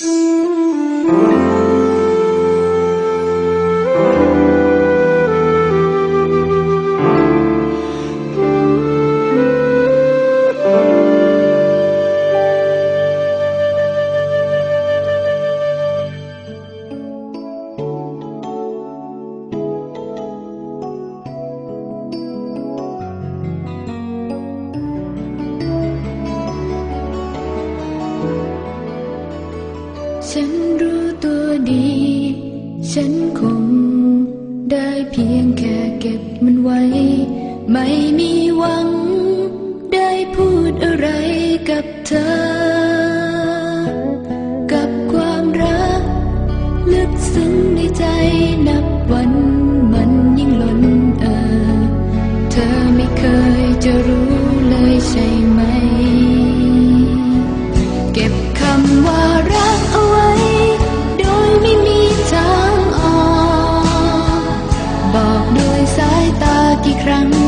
Música ฉันคงได้เพียงแค่เก็บมันไว้ ไม่มีหวัง ได้พูดอะไรกับเธอ gran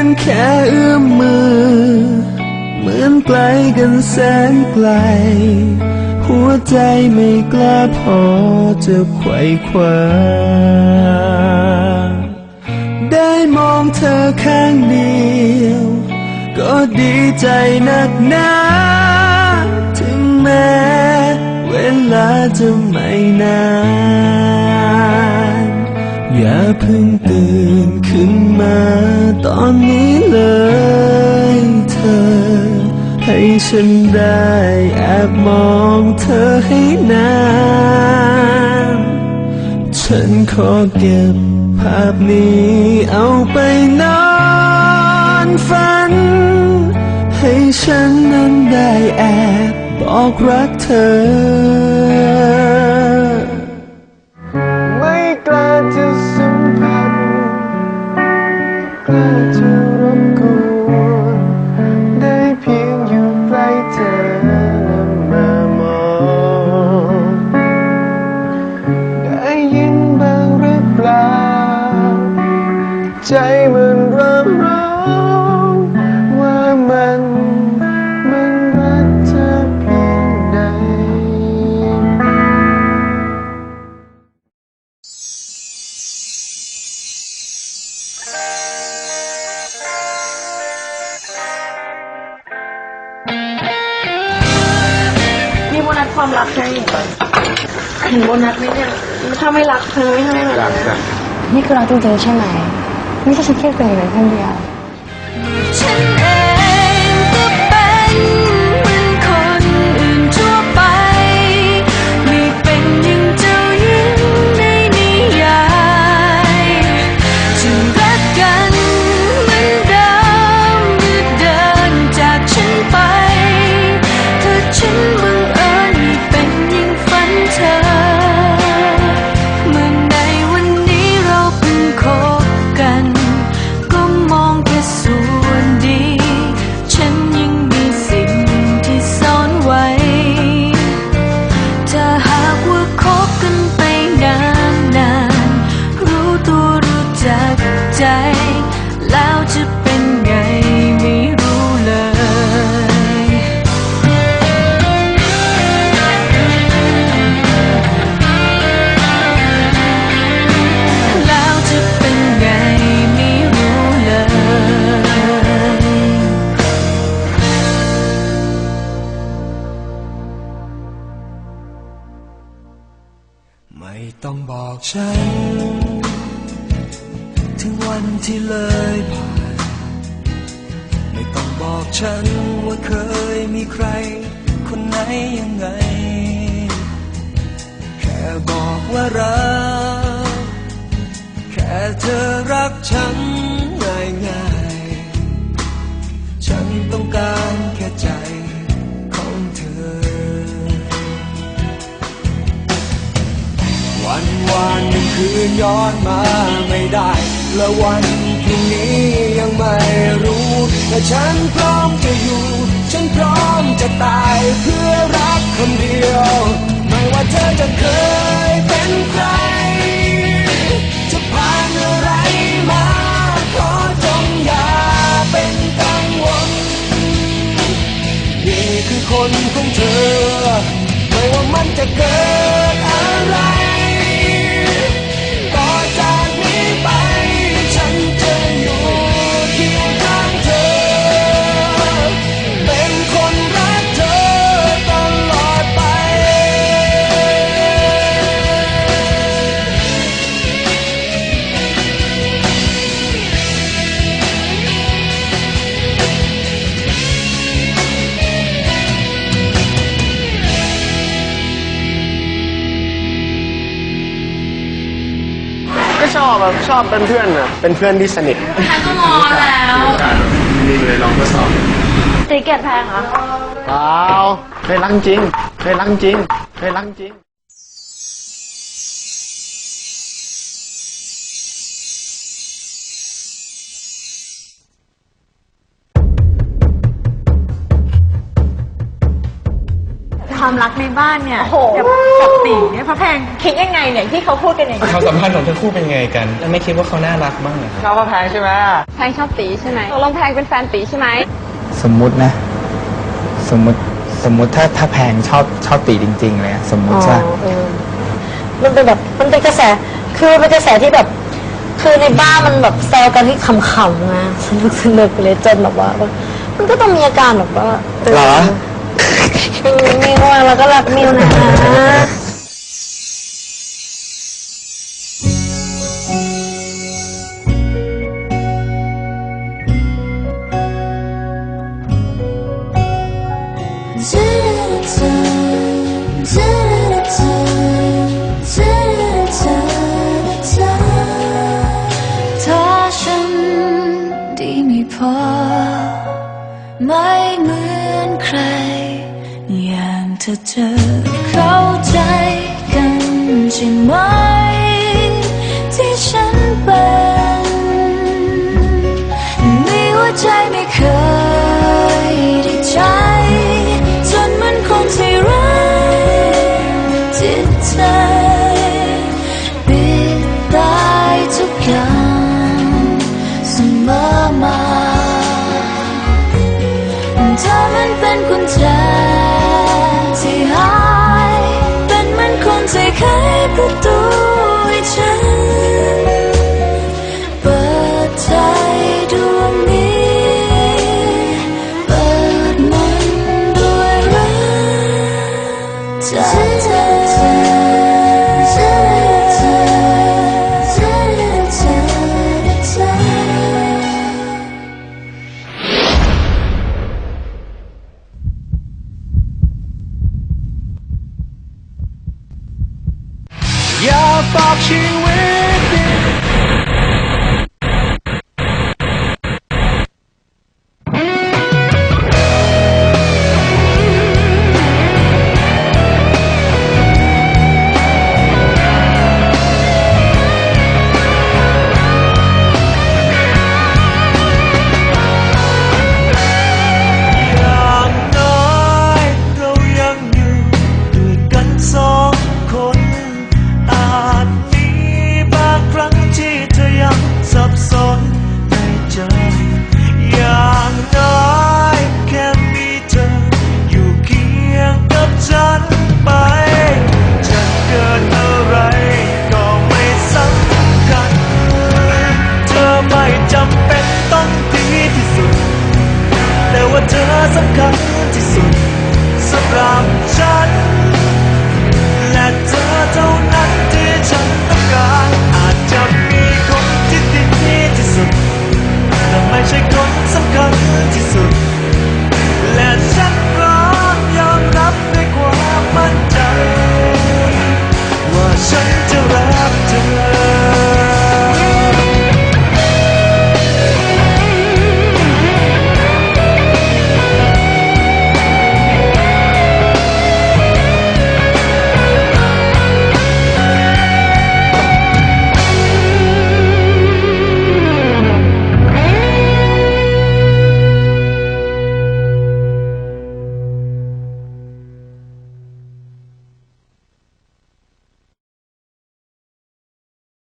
อนแค่เอื้อมมือ เหมือนไกลกันแสนไกล หัวใจไม่กล้าพอจะไขว่คว้าได้มองเธอข้างเดียว ก็ดีใจนักหนาถึงแม้เวลาจะไม่นาน อย่าเพิ่งตื่น ขึ้นมาตอนนี้เลยเธอ ให้ฉันได้แอบมองเธอให้นานฉันขอเก็บภาพนี้เอาไปนอนฝัน ให้ฉันนั้นได้แอบบอกรักเธอ ความรักให้เห็นโบนัสไหมเนี่ยถ้าไม่รักเธอไม่ให้เลยรักกันี่คือรักจริงๆใช่ไหมไม่ใช่ฉันแค่เป็นอย่างนั้นคนเดียว isso. บอกฉันว่าเคยมีใคร คนไหนยังไง แค่บอกว่ารัก แค่เธอรักฉันง่ายง่ายฉันต้องการแค่ใจของเธอ วันวานหนึ่งคืนย้อนมาไม่ได้ และวันพรุ่งนี้ยังไม่รู้ แต่ฉันพร้อมจะอยู่ ฉันพร้อมจะตายเพื่อรักคนเดียว ไม่ว่าเธอจะเคยเป็นใคร จะผ่านอะไรมาขอจงอย่าเป็นกังวลนี่คือคนของเธอ ไม่ว่ามันจะเกิด ชอบแบบชอบเป็นเพื่อนอะเป็นเพื่อนที่สนิทแพงก็งอนแล้วตีเกตแพงเหรอ เปล่าเคยรักจริงเคยรักจริงเคยรักจริง ความรักในบ้านเนี่ยกับกับตีเนี่ยพระแพงคิดยังไงเนี่ยที่เขาพูดกันอย่างนี้ความสัมพันธ์ของทั้งคู่เป็นไงกัน แล้วไม่คิดว่าเขาน่ารักบ้างเหรอชอบพระแพงใช่ไหมแพงชอบตีใช่ไหมตกลงแพงเป็นแฟนตีใช่ไหมสมมุตินะ สมมุติสมมุติถ้าถ้าแพงชอบชอบตีจริง ๆ เลยอะสมมุติว่ามันเป็นแบบมันเป็นกระแส คือเป็นกระแสที่แบบ คือในบ้านมันแบบแซวกันที่ขำๆนะสนุกสนุกเลยจนแบบว่า มันก็ต้องมีอาการแบบว่า เหรอ มิวมิวอะแล้วก็รักมิวนะถ้าฉันดีไม่พอไม่เหมือน ธอเธอเข้าใจกันใช่ไหม ป